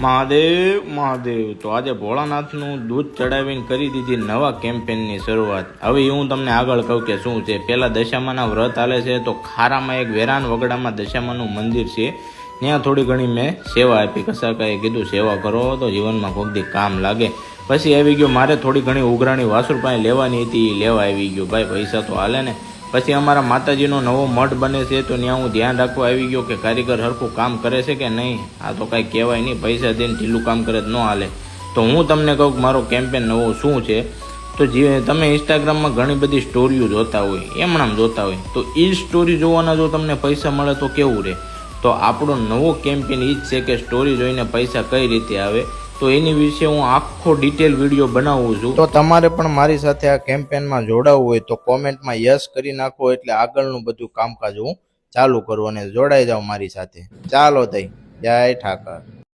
મહાદેવ મહાદેવ. તો આજે ભોળાનાથનું દૂધ ચડાવીને કરી દીધી નવા કેમ્પેનની શરૂઆત. હવે હું તમને આગળ કહું કે શું છે. પહેલાં દશામાના વ્રત હાલે છે, તો ખારામાં એક વેરાન વગડામાં દશામાનું મંદિર છે. ત્યાં થોડી ઘણી મેં સેવા આપી. કસાકાએ કીધું, સેવા કરો તો જીવનમાં કોઈક કામ લાગે. પછી આવી ગયો, મારે થોડી ઘણી ઉઘરાણી વાસુર પાસે લેવાની હતી. લેવા આવી ગયો. ભાઈ, પૈસા તો હાલે ને. પછી અમારા માતાજીનો નવો મઠ બને છે, તો ત્યાં હું ધ્યાન રાખવા આવી ગયો કે કારીગર હરખું કામ કરે છે કે નહીં? આ તો કાંઈ કહેવાય નહીં, પૈસા દઈને ઢીલું કામ કરે જ ન હાલે. તો હું તમને કહું મારો કેમ્પેન નવો શું છે? તો જે તમે ઇન્સ્ટાગ્રામમાં ઘણી બધી સ્ટોરીઓ જોતા હોય એમણામ જોતા હોય. તો એ સ્ટોરી જોવાના જો તમને પૈસા મળે તો કેવું રહે તો આપણો નવો કેમ્પેન એ જ છે કે સ્ટોરી જોઈને પૈસા કઈ રીતે આવે? તો એની વિશે હું આખો ડિટેલ વીડિયો બનાવું છું. તો તમારે પણ મારી સાથે આ કેમ્પેનમાં જોડાવવું હોય તો કોમેન્ટમાં યસ કરી નાખો એટલે આગળનું બધું કામકાજ હું ચાલુ કરું અને જોડાઈ જાઉં મારી સાથે. ચાલો તઈ. જય ઠાકર.